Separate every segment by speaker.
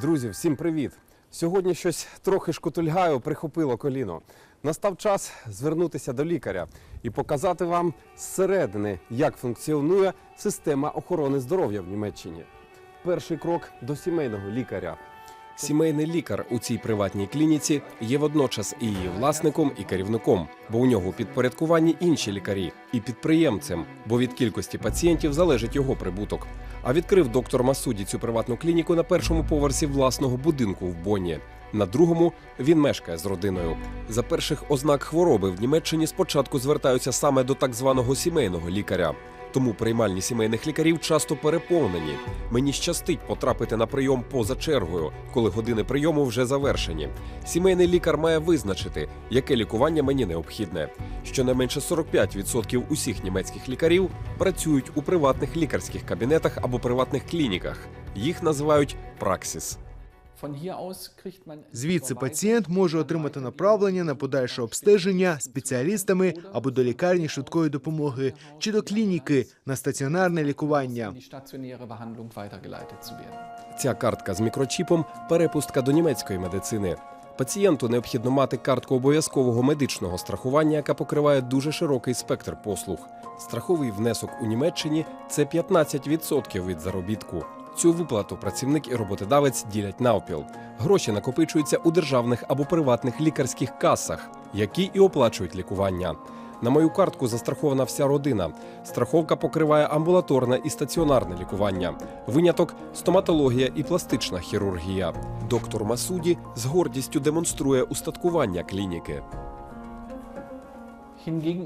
Speaker 1: Друзі, всім привіт! Сьогодні щось трохи шкутульгаю, прихопило коліно. Настав час звернутися до лікаря і показати вам зсередини, як функціонує система охорони здоров'я в Німеччині. Перший крок до сімейного лікаря. Сімейний лікар у цій приватній клініці є водночас і її власником, і керівником, бо у нього підпорядкувані інші лікарі, і підприємцем, бо від кількості пацієнтів залежить його прибуток. А відкрив доктор Масуді цю приватну клініку на першому поверсі власного будинку в Бонні. На другому він мешкає з родиною. За перших ознак хвороби в Німеччині спочатку звертаються саме до так званого сімейного лікаря. Тому приймальні сімейних лікарів часто переповнені. Мені щастить потрапити на прийом поза чергою, коли години прийому вже завершені. Сімейний лікар має визначити, яке лікування мені необхідне. Щонайменше 45% усіх німецьких лікарів працюють у приватних лікарських кабінетах або приватних клініках. Їх називають праксіс.
Speaker 2: Звідси пацієнт може отримати направлення на подальше обстеження спеціалістами або до лікарні швидкої допомоги чи до клініки на стаціонарне лікування.
Speaker 1: Ця картка з мікрочіпом перепустка до німецької медицини. Пацієнту необхідно мати картку обов'язкового медичного страхування, яка покриває дуже широкий спектр послуг. Страховий внесок у Німеччині це 15% від заробітку. Цю виплату працівник і роботодавець ділять навпіл. Гроші накопичуються у державних або приватних лікарських касах, які і оплачують лікування. На мою картку застрахована вся родина. Страховка покриває амбулаторне і стаціонарне лікування. Виняток стоматологія і пластична хірургія. Доктор Масуді з гордістю демонструє устаткування клініки.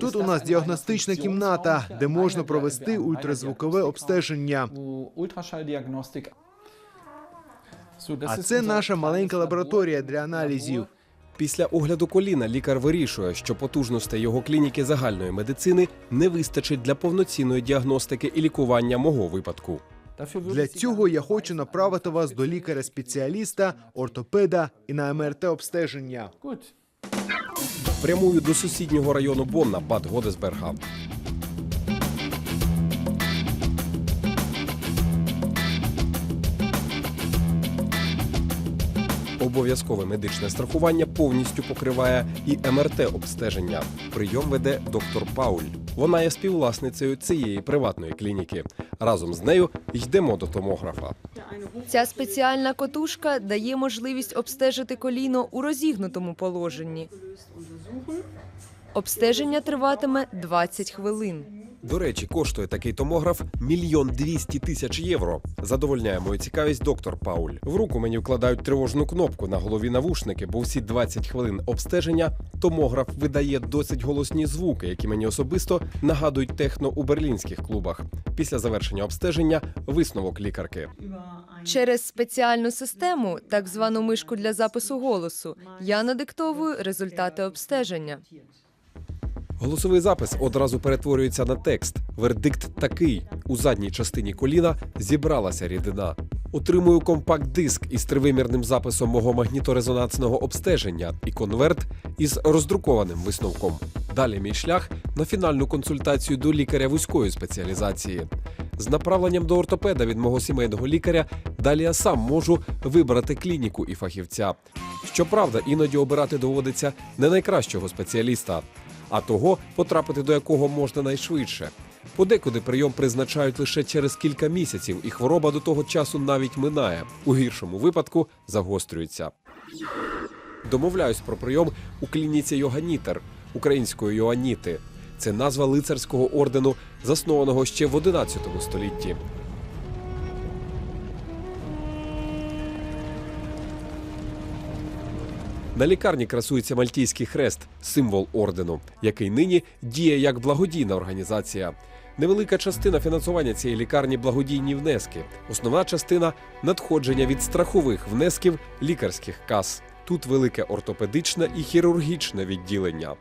Speaker 2: Тут у нас діагностична кімната, де можна провести ультразвукове обстеження. А це наша маленька лабораторія для аналізів.
Speaker 1: Після огляду коліна лікар вирішує, що потужностей його клініки загальної медицини не вистачить для повноцінної діагностики і лікування мого випадку.
Speaker 2: Для цього я хочу направити вас до лікаря-спеціаліста, ортопеда і на МРТ обстеження.
Speaker 1: Прямую до сусіднього району Бонна, Бад Годесберга. Обов'язкове медичне страхування повністю покриває і МРТ обстеження. Прийом веде доктор Пауль. Вона є співвласницею цієї приватної клініки. Разом з нею йдемо до томографа.
Speaker 3: Ця спеціальна котушка дає можливість обстежити коліно у розігнутому положенні. Обстеження триватиме 20 хвилин.
Speaker 1: До речі, коштує такий томограф мільйон двісті тисяч євро. Задовольняє мою цікавість доктор Пауль. В руку мені вкладають тривожну кнопку на голові навушники, бо всі 20 хвилин обстеження томограф видає досить голосні звуки, які мені особисто нагадують техно у берлінських клубах. Після завершення обстеження висновок лікарки.
Speaker 3: Через спеціальну систему, так звану мишку для запису голосу, я надиктовую результати обстеження.
Speaker 1: Голосовий запис одразу перетворюється на текст. Вердикт такий: у задній частині коліна зібралася рідина. Отримую компакт-диск із тривимірним записом мого магніторезонансного обстеження і конверт із роздрукованим висновком. Далі мій шлях на фінальну консультацію до лікаря вузької спеціалізації. З направленням до ортопеда від мого сімейного лікаря далі я сам можу вибрати клініку і фахівця. Щоправда, іноді обирати доводиться не найкращого спеціаліста, а того, потрапити до якого можна найшвидше. Подекуди прийом призначають лише через кілька місяців, і хвороба до того часу навіть минає. У гіршому випадку загострюється. Домовляюсь про прийом у клініці Йоганітер української Йоаніти. Це назва лицарського ордену, заснованого ще в 11 столітті. На лікарні красується мальтійський хрест, символ ордену, який нині діє як благодійна організація. Невелика частина фінансування цієї лікарні благодійні внески. Основна частина надходження від страхових внесків лікарських кас. Тут велике ортопедичне і хірургічне відділення.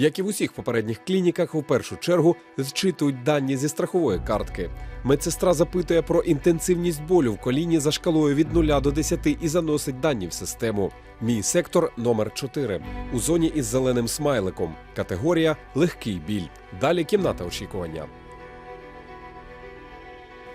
Speaker 1: Як і в усіх попередніх клініках, у першу чергу зчитують дані зі страхової картки. Медсестра запитує про інтенсивність болю в коліні за шкалою від 0 до 10 і заносить дані в систему. Мій сектор номер 4 у зоні із зеленим смайликом. Категорія легкий біль. Далі кімната очікування.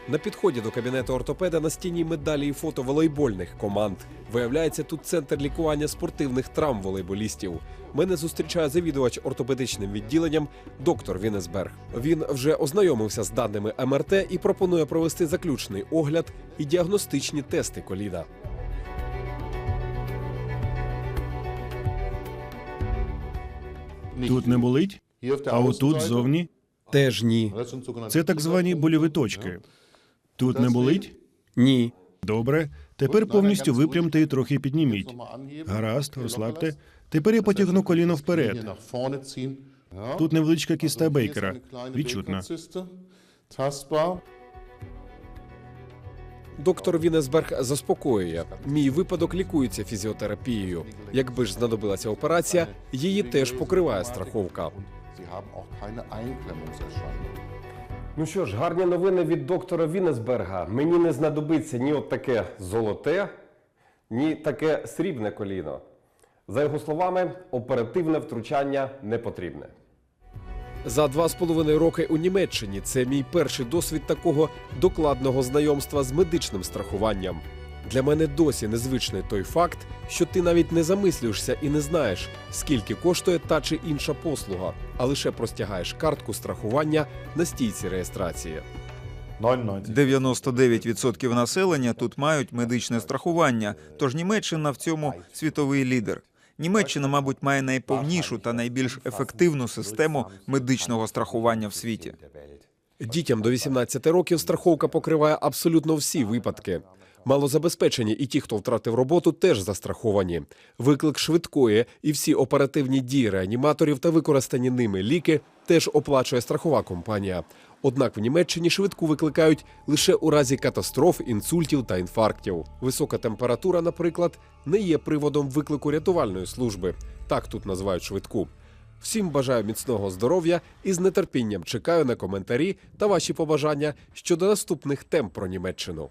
Speaker 1: На підході до кабінету ортопеда на стіні медалі і фото волейбольних команд. Виявляється, тут центр лікування спортивних травм волейболістів. Мене зустрічає завідувач ортопедичним відділенням доктор Вінесберг. Він вже ознайомився з даними МРТ і пропонує провести заключний огляд і діагностичні тести коліна.
Speaker 4: Тут не болить, а отут ззовні
Speaker 1: Теж ні.
Speaker 4: це так звані больові точки. Тут не болить?
Speaker 1: Ні.
Speaker 4: Добре. Тепер повністю випрямте і трохи підніміть. Гаразд, розслабте. Тепер я потягну коліно вперед. Тут невеличка кіста Бейкера. Відчутна.
Speaker 1: Доктор Вінесберг заспокоює. Мій випадок лікується фізіотерапією. Якби ж знадобилася операція, її теж покриває страховка. Ну що ж, гарні новини від доктора Вінесберга. Мені не знадобиться ні от таке золоте, ні таке срібне коліно. За його словами, оперативне втручання не потрібне. За два з половиною роки у Німеччині це мій перший досвід такого докладного знайомства з медичним страхуванням. Для мене досі незвичний той факт, що ти навіть не замислюєшся і не знаєш, скільки коштує та чи інша послуга, а лише простягаєш картку страхування на стійці реєстрації.
Speaker 5: 99% населення тут мають медичне страхування, тож Німеччина в цьому світовий лідер. Німеччина, мабуть, має найповнішу та найбільш ефективну систему медичного страхування в світі.
Speaker 1: Дітям до 18 років страховка покриває абсолютно всі випадки. Малозабезпечені і ті, хто втратив роботу, теж застраховані. Виклик швидкої і всі оперативні дії реаніматорів та використані ними ліки теж оплачує страхова компанія. Однак в Німеччині швидку викликають лише у разі катастроф, інсультів та інфарктів. Висока температура, наприклад, не є приводом виклику рятувальної служби. Так тут називають швидку. Всім бажаю міцного здоров'я і з нетерпінням чекаю на коментарі та ваші побажання щодо наступних тем про Німеччину.